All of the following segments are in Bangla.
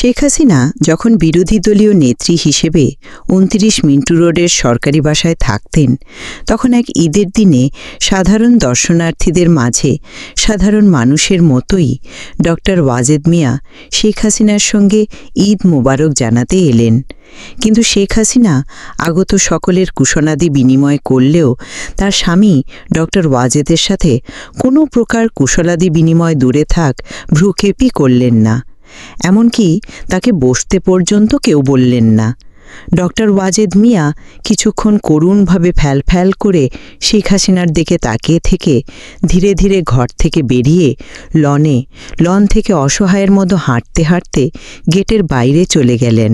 শেখ হাসিনা যখন বিরোধী দলীয় নেত্রী হিসেবে উনত্রিশ মিন্টু রোডের সরকারি বাসায় থাকতেন, তখন এক ঈদের দিনে সাধারণ দর্শনার্থীদের মাঝে সাধারণ মানুষের মতোই ডক্টর ওয়াজেদ মিয়া শেখ হাসিনার সঙ্গে ঈদ মোবারক জানাতে এলেন। কিন্তু শেখ হাসিনা আগত সকলের কুশনাদি বিনিময় করলেও তার স্বামী ডক্টর ওয়াজেদের সাথে কোনো প্রকার কুশলাদি বিনিময় দূরে থাক ভ্রুক্ষেপই করলেন না। এমনকি তাকে বসতে পর্যন্ত কেউ বললেন না। ডক্টর ওয়াজেদ মিয়া কিছুক্ষণ করুণভাবে ফ্যাল ফ্যাল করে শেখ হাসিনার দিকে তাকিয়ে থেকে ধীরে ধীরে ঘর থেকে বেরিয়ে লনে, লন থেকে অসহায়ের মতো হাঁটতে হাঁটতে গেটের বাইরে চলে গেলেন।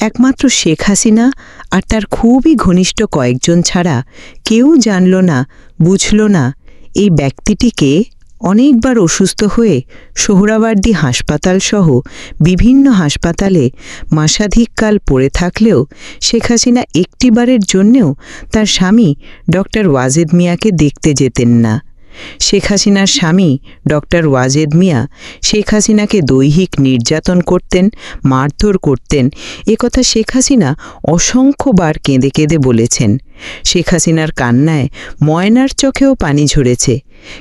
একমাত্র শেখ হাসিনা আর তার খুবই ঘনিষ্ঠ কয়েকজন ছাড়া কেউ জানল না, বুঝল না, এই ব্যক্তিটিকে অনেকবার অসুস্থ হয়ে সোহরাবার্দি হাসপাতাল সহ বিভিন্ন হাসপাতালে মাসাধিককাল পড়ে থাকলেও শেখ হাসিনা একটিবারের জন্যেও তার স্বামী ডক্টর ওয়াজেদ মিয়াকে দেখতে যেতেন না। শেখ হাসিনার স্বামী ডক্টর ওয়াজেদ মিয়া শেখ হাসিনাকে দৈহিক নির্যাতন করতেন, মারধর করতেন। একথা শেখ হাসিনা অসংখ্যবার কেঁদে কেঁদে বলেছেন। শেখ হাসিনার কান্নায় ময়নার চোখেও পানি ঝরেছে।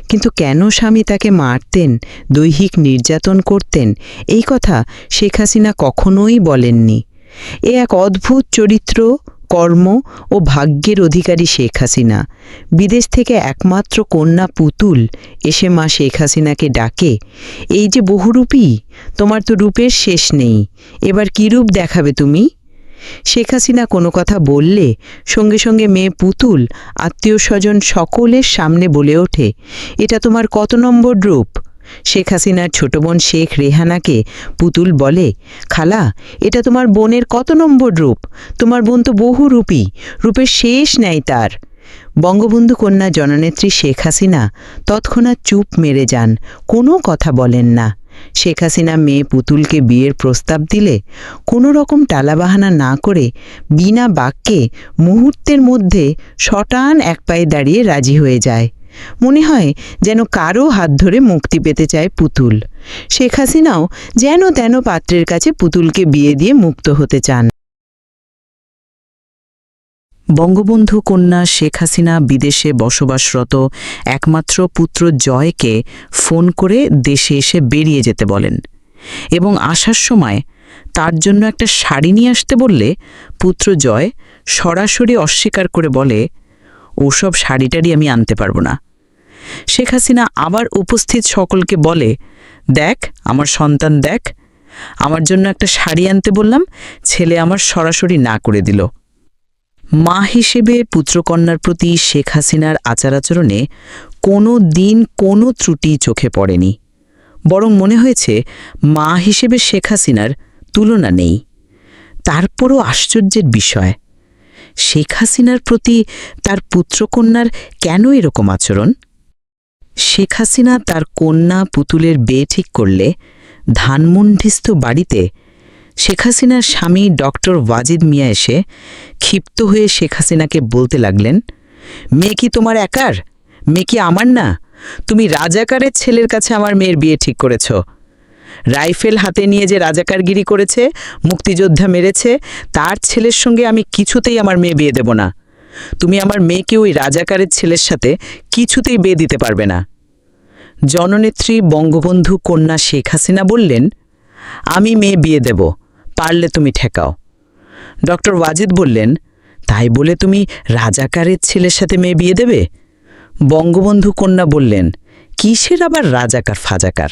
কিন্তু কেন স্বামী তাকে মারতেন, দৈহিক নির্যাতন করতেন? এই কথা শেখ হাসিনা কখনোই বলেননি। এ এক অদ্ভুত চরিত্র কর্ম ও ভাগ্যের অধিকারী শেখ হাসিনা। বিদেশ থেকে একমাত্র কন্যা পুতুল এসে মা শেখ হাসিনাকে ডাকে। এই যে বহুরূপী, তোমার তো রূপের শেষ নেই। এবার কী রূপ দেখাবে তুমি? শেখ হাসিনা কোনো কথা বললে সঙ্গে সঙ্গে মেয়ে পুতুল, আত্মীয় স্বজন সকলের সামনে বলে ওঠে, এটা তোমার কত নম্বর রূপ? শেখ হাসিনার ছোট বোন শেখ রেহানাকে পুতুল বলে, খালা, এটা তোমার বোনের কত নম্বর রূপ? তোমার বোন তো বহু রূপী, রূপের শেষ নেই তার। বঙ্গবন্ধু কন্যা জননেত্রী শেখ হাসিনা তৎক্ষণাৎ চুপ মেরে যান, কোনো কথা বলেন না। শেখ হাসিনা মেয়ে পুতুলকে বিয়ের প্রস্তাব দিলে কোনো রকম টালাবাহানা না করে বিনা বাক্যে মুহূর্তের মধ্যে শটান এক পায়ে দাঁড়িয়ে রাজি হয়ে যায়। মনে হয় যেন কারও হাত ধরে মুক্তি পেতে চায় পুতুল। শেখ হাসিনাও যেন তেন পাত্রের কাছে পুতুলকে বিয়ে দিয়ে মুক্ত হতে চান। বঙ্গবন্ধু কন্যা শেখ হাসিনা বিদেশে বসবাসরত একমাত্র পুত্র জয়কে ফোন করে দেশে এসে বেরিয়ে যেতে বলেন এবং আসার সময় তার জন্য একটা শাড়ি নিয়ে আসতে বললে পুত্র জয় সরাসরি অস্বীকার করে বলে, ওসব শাড়িটারি আমি আনতে পারব না। শেখ হাসিনা আবার উপস্থিত সকলকে বলে, দেখ, আমার সন্তান দেখ, আমার জন্য একটা শাড়ি আনতে বললাম, ছেলে আমার সরাসরি না করে দিল। মা হিসেবে পুত্রকন্যার প্রতি শেখ হাসিনার আচার আচরণে কোনো দিন কোনো ত্রুটি চোখে পড়েনি। বরং মনে হয়েছে, মা হিসেবে শেখ হাসিনার তুলনা নেই। তারপরও আশ্চর্যের বিষয়, শেখ হাসিনার প্রতি তার পুত্রকন্যার কেন এরকম আচরণ? শেখ হাসিনা তার কন্যা পুতুলের বিয়ে ঠিক করলে ধানমন্ডিস্থ বাড়িতে শেখ হাসিনার স্বামী ডক্টর ওয়াজিদ মিয়া এসে ক্ষিপ্ত হয়ে শেখ হাসিনাকে বলতে লাগলেন, মেয়ে কি তোমার একার? মেয়ে কি আমার না? তুমি রাজাকারের ছেলের কাছে আমার মেয়ের বিয়ে ঠিক করেছ। রাইফেল হাতে নিয়ে যে রাজাকারগিরি করেছে, মুক্তিযোদ্ধা মেরেছে, তার ছেলের সঙ্গে আমি কিছুতেই আমার মেয়ে বিয়ে দেব না। তুমি আমার মেয়েকে ওই রাজাকারের ছেলের সাথে কিছুতেই বিয়ে দিতে পারবে না। জননেত্রী, বঙ্গবন্ধু কন্যা শেখ হাসিনা বললেন, আমি মেয়ে বিয়ে দেব, পারলে তুমি ঠেকাও। ডক্টর ওয়াজিদ বললেন, তাই বলে তুমি রাজাকারের ছেলের সাথে মেয়ে বিয়ে দেবে? বঙ্গবন্ধু কন্যা বললেন, কিসের আবার রাজাকার ফাজাকার?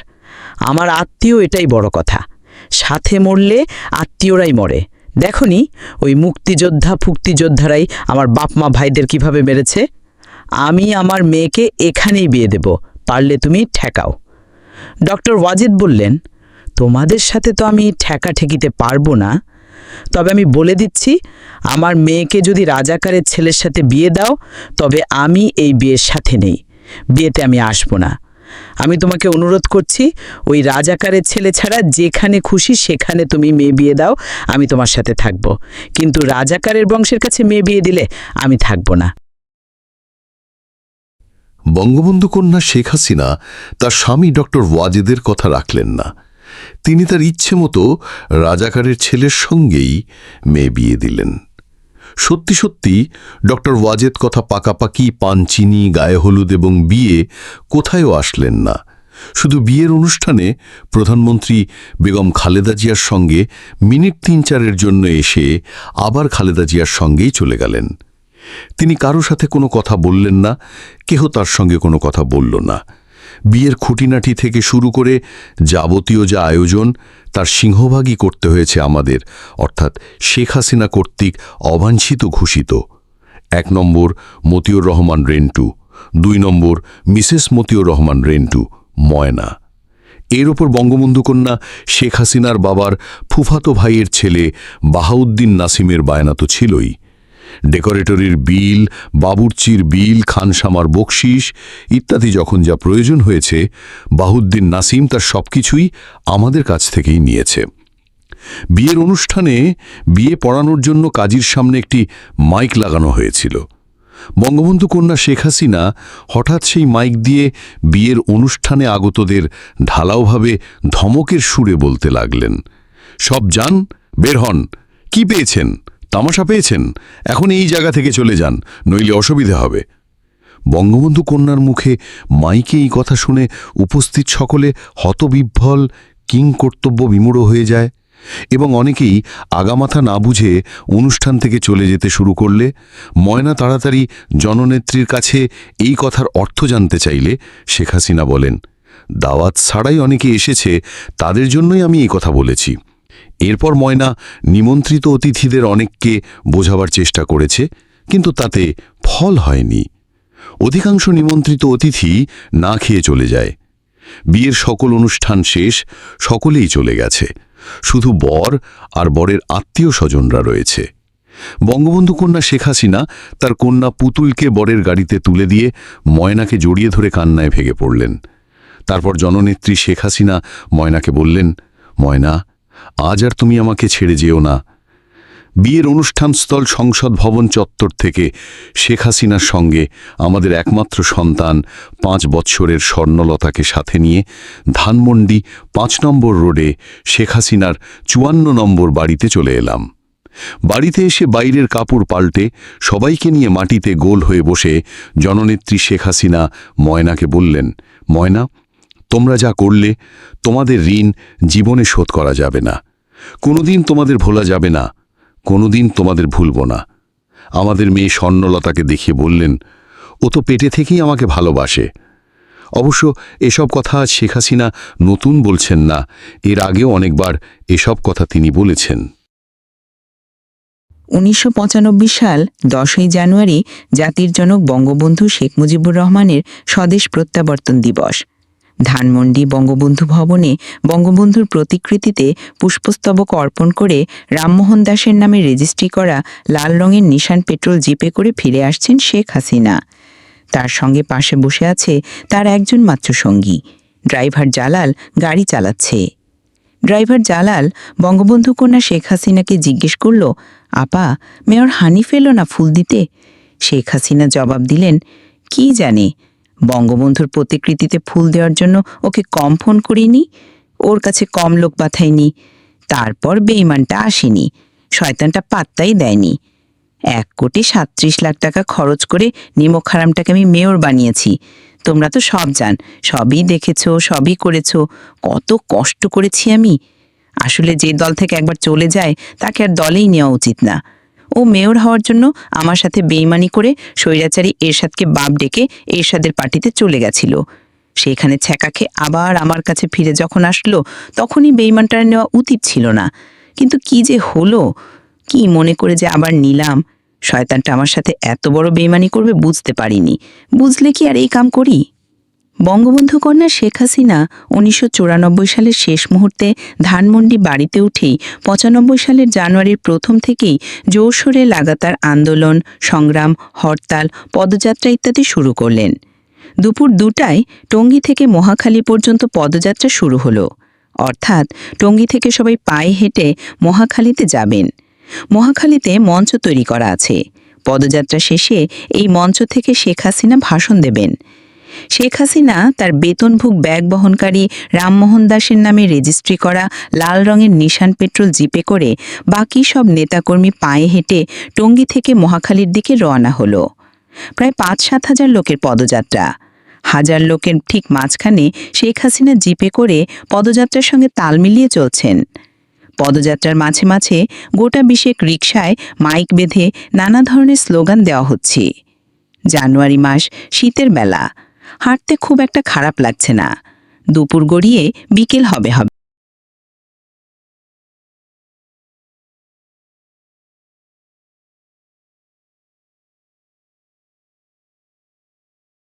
আমার আত্মীয় এটাই বড় কথা। সাথে মরলে আত্মীয়রাই মরে। দেখনি, ওই মুক্তিযোদ্ধা, ফুক্তিযোদ্ধারাই আমার বাপ মা ভাইদের কীভাবে মেরেছে? আমি আমার মেয়েকে এখানেই বিয়ে দেব, পারলে তুমি ঠেকাও। ডক্টর ওয়াজিদ বললেন, তোমাদের সাথে তো আমি ঠেকা ঠেকিতে পারব না। তবে আমি বলে দিচ্ছি, আমার মেয়েকে যদি রাজাকারের ছেলের সাথে বিয়ে দাও, তবে আমি এই বিয়ের সাথে নেই। বিয়েতে আমি আসব না। আমি তোমাকে অনুরোধ করছি, ওই রাজাকারের ছেলে ছাড়া যেখানে খুশি সেখানে তুমি মেয়ে বিয়ে দাও, আমি তোমার সাথে থাকব। কিন্তু রাজাকারের বংশের কাছে মেয়ে বিয়ে দিলে আমি থাকব না। বঙ্গবন্ধু কন্যা শেখ হাসিনা তার স্বামী ডক্টর ওয়াজেদের কথা রাখলেন না। তিনি তার ইচ্ছে মতো রাজাকারের ছেলের সঙ্গেই মেয়ে বিয়ে দিলেন। সত্যি সত্যি ডক্টর ওয়াজেদ কথা পাকাপাকি, পান চিনি, গায়ে হলুদ এবং বিয়ে কোথায়ও আসলেন না। শুধু বিয়ের অনুষ্ঠানে প্রধানমন্ত্রী বেগম খালেদা জিয়ার সঙ্গে মিনিট তিন চারের জন্য এসে আবার খালেদা জিয়ার সঙ্গেই চলে গেলেন। তিনি কারও সাথে কোনো কথা বললেন না, কেহ তার সঙ্গে কোনো কথা বলল না। বিয়ের খুঁটিনাটি থেকে শুরু করে যাবতীয় যা আয়োজন, তার সিংহভাগই করতে হয়েছে আমাদের, অর্থাৎ শেখ হাসিনা কর্তৃক অবাঞ্ছিত ঘোষিত। এক নম্বর, মতিউর রহমান রেন্টু। দুই নম্বর, মিসেস মতিউর রহমান রেন্টু, ময়না। এর ওপর বঙ্গবন্ধু কন্যা শেখ হাসিনার বাবার ফুফাতো ভাইয়ের ছেলে বাহাউদ্দিন নাসিমের বায়না তো ছিলই। ডেকোরেটরির বিল, বাবুর্চির বিল, খানসামার বকশিস ইত্যাদি যখন যা প্রয়োজন হয়েছে, বাহুদ্দিন নাসিম তার সবকিছুই আমাদের কাছ থেকেই নিয়েছে। বিয়ের অনুষ্ঠানে বিয়ে পড়ানোর জন্য কাজীর সামনে একটি মাইক লাগানো হয়েছিল। বঙ্গবন্ধু কন্যা শেখ হাসিনা হঠাৎ সেই মাইক দিয়ে বিয়ের অনুষ্ঠানে আগতদের ঢালাওভাবে ধমকের সুরে বলতে লাগলেন। সব যান, বের হন। কি পেয়েছেন? তামাশা পেয়েছেন? এখন এই জায়গা থেকে চলে যান, নইলে অসুবিধা হবে। বঙ্গবন্ধু কন্যার মুখে মাইকে এই কথা শুনে উপস্থিত সকলে হতবিভ্বল, কিং কর্তব্য বিমূঢ় হয়ে যায় এবং অনেকেই আগামাথা না বুঝে অনুষ্ঠান থেকে চলে যেতে শুরু করলে, ময়না তাড়াতাড়ি জননেত্রীর কাছে এই কথার অর্থ জানতে চাইলে শেখ হাসিনা বলেন, দাওয়াত ছাড়াই অনেকে এসেছে, তাদের জন্যই আমি এই কথা বলেছি। এরপর ময়না নিমন্ত্রিত অতিথিদের অনেককে বোঝাবার চেষ্টা করেছে, কিন্তু তাতে ফল হয়নি। অধিকাংশ নিমন্ত্রিত অতিথি না খেয়ে চলে যায়। বিয়ের সকল অনুষ্ঠান শেষ, সকলেই চলে গেছে। শুধু বর আর বরের আত্মীয় স্বজনরা রয়েছে। বঙ্গবন্ধু কন্যা শেখ হাসিনা তার কন্যা পুতুলকে বরের গাড়িতে তুলে দিয়ে ময়নাকে জড়িয়ে ধরে কান্নায় ভেঙে পড়লেন। তারপর জননেত্রী শেখ হাসিনা ময়নাকে বললেন, ময়না আজ আর তুমি আমাকে ছেড়ে যেও না। বিয়ের অনুষ্ঠানস্থল সংসদ ভবন চত্বর থেকে শেখ হাসিনার সঙ্গে আমাদের একমাত্র সন্তান পাঁচ বৎসরের স্বর্ণলতাকে সাথে নিয়ে ধানমন্ডি পাঁচ নম্বর রোডে শেখ হাসিনার চুয়ান্ন নম্বর বাড়িতে চলে এলাম। বাড়িতে এসে বাইরের কাপড় পাল্টে সবাইকে নিয়ে মাটিতে গোল হয়ে বসে জননেত্রী শেখ হাসিনা ময়নাকে বললেন, ময়না তোমরা যা করলে, তোমাদের ঋণ জীবনে শোধ করা যাবে না। কোনোদিন তোমাদের ভোলা যাবে না, কোনোদিন তোমাদের ভুলব না। আমাদের মেয়ে স্বর্ণলতাকে দেখিয়ে বললেন, ও তো পেটে থেকেই আমাকে ভালোবাসে। অবশ্য এসব কথা শেখ হাসিনা নতুন বলছেন না, এর আগেও অনেকবার এসব কথা তিনি বলেছেন। উনিশশো পঁচানব্বই সাল, দশই জানুয়ারি, জাতির জনক বঙ্গবন্ধু শেখ মুজিবুর রহমানের স্বদেশ প্রত্যাবর্তন দিবস। ধানমন্ডি বঙ্গবন্ধু ভবনে বঙ্গবন্ধুর প্রতিকৃতিতে পুষ্পস্তবক অর্পণ করে রামমোহন দাসের নামে রেজিস্ট্রি করা লাল রঙের নিশান পেট্রোল জিপে করে ফিরে আসছেন শেখ হাসিনা। তার সঙ্গে পাশে বসে আছে তার একজন মাত্র সঙ্গী। ড্রাইভার জালাল গাড়ি চালাচ্ছে। ড্রাইভার জালাল, বঙ্গবন্ধু কন্যা শেখ হাসিনাকে জিজ্ঞেস করল, আপা, মেয়র হানিফ এলো না ফুল দিতে? শেখ হাসিনা জবাব দিলেন, কি জানে? বঙ্গবন্ধুর প্রতিকৃতিতে ফুল দেওয়ার জন্য ওকে কম ফোন করিনি, ওর কাছে কম লোক পাঠায়নি তারপর বেইমানটা আসেনি, শয়তানটা পাত্তাই দেয়নি। এক কোটি সাতত্রিশ লাখ টাকা খরচ করে নিমক হারামটাকে আমি মেয়র বানিয়েছি। তোমরা তো সব জান, সবই দেখেছ, সবই করেছ, কত কষ্ট করেছি আমি। আসলে যে দল থেকে একবার চলে যায়, তাকে আর দলেই নেওয়া উচিত না। ও মেয়র হওয়ার জন্য আমার সাথে বেইমানি করে স্বৈরাচারী এরশাদকে বাপ ডেকে এরশাদের পার্টিতে চলে গেছিল। সেখানে ছ্যাঁকা খেয়ে আবার আমার কাছে ফিরে যখন আসলো, তখনই বেইমানটা নেওয়া উচিত ছিল না। কিন্তু কি যে হলো? কি মনে করে যে আবার নিলাম? শয়তানটা আমার সাথে এত বড় বেইমানি করবে বুঝতে পারিনি। বুঝলে কি আর এই কাম করি? বঙ্গবন্ধু কন্যা শেখ হাসিনা উনিশশো সালের শেষ মুহূর্তে ধানমন্ডি বাড়িতে উঠেই পঁচানব্বই সালের জানুয়ারির প্রথম থেকেই জোরসোরে লাগাতার আন্দোলন, সংগ্রাম, হরতাল, পদযাত্রা ইত্যাদি শুরু করলেন। দুপুর দুটায় টঙ্গী থেকে মহাখালী পর্যন্ত পদযাত্রা শুরু হলো। অর্থাৎ টঙ্গী থেকে সবাই পায়ে হেঁটে মহাখালীতে যাবেন। মহাখালীতে মঞ্চ তৈরি করা আছে। পদযাত্রা শেষে এই মঞ্চ থেকে শেখ হাসিনা ভাষণ দেবেন। শেখ হাসিনা তার বেতনভুক ব্যাগ বহনকারী রামমোহন দাসের নামে রেজিস্ট্রি করা লাল রঙের নিশান পেট্রোল জিপে করে বাকি সব নেতাকর্মী পায়ে হেঁটে টঙ্গী থেকে মহাখালীর দিকে রওনা হলো। প্রায় পাঁচ সাত হাজার লোকের পদযাত্রা। হাজার লোকের ঠিক মাঝখানে শেখ হাসিনা জিপে করে পদযাত্রার সঙ্গে তাল মিলিয়ে চলছেন। পদযাত্রার মাঝে মাঝে গোটা বিশেক রিকশায় মাইক বেঁধে নানা ধরনের স্লোগান দেওয়া হচ্ছে। জানুয়ারি মাস শীতের বেলা হাঁটতে খুব একটা খারাপ লাগছে না। দুপুর গড়িয়ে বিকেল হবে হবে।